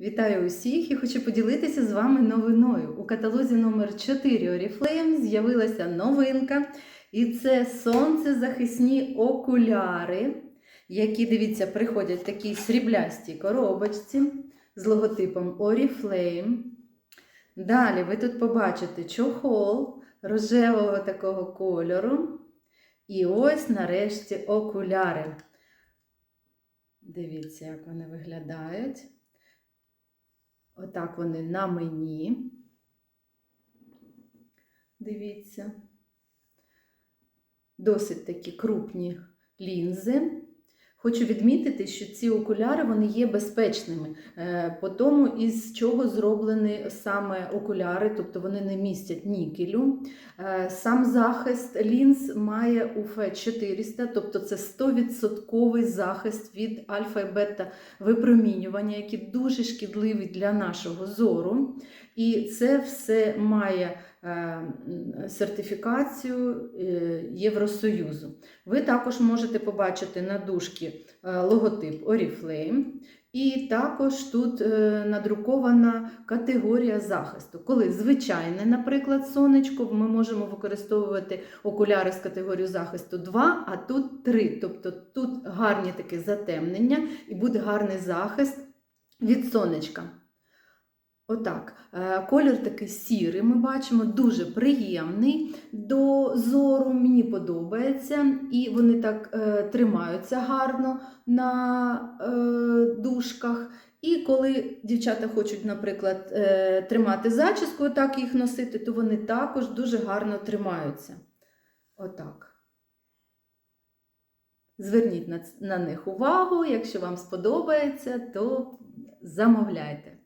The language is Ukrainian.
Вітаю усіх і хочу поділитися з вами новиною. У каталозі номер 4 Oriflame з'явилася новинка, і це сонцезахисні окуляри, які, дивіться, приходять в такій сріблястій коробочці з логотипом Oriflame. Далі ви тут побачите чохол рожевого такого кольору. І ось нарешті окуляри. Дивіться, як вони виглядають. Отак вони на мені. Дивіться. Досить такі крупні лінзи. Хочу відмітити, що ці окуляри вони є безпечними, е, по тому, із чого зроблені саме окуляри, тобто вони не містять нікелю. Е, Сам захист лінз має УФ 400, тобто це 100% захист від альфа і бета випромінювання, які дуже шкідливі для нашого зору. І це все має сертифікацію е, Євросоюзу. Ви також можете побачити на дужці е, логотип Oriflame. І також тут е, надрукована категорія захисту. Коли звичайне, наприклад, сонечко, ми можемо використовувати окуляри з категорією захисту 2, а тут 3. Тобто тут гарні таке затемнення і буде гарний захист від сонечка. Отак. Е, Колір такий сірий, ми бачимо, дуже приємний до зору, мені подобається. І вони так е, тримаються гарно на е, дужках. І коли дівчата хочуть, наприклад, е, тримати зачіску, так їх носити, то вони також дуже гарно тримаються. Отак. Зверніть на, на них увагу, якщо вам сподобається, то замовляйте.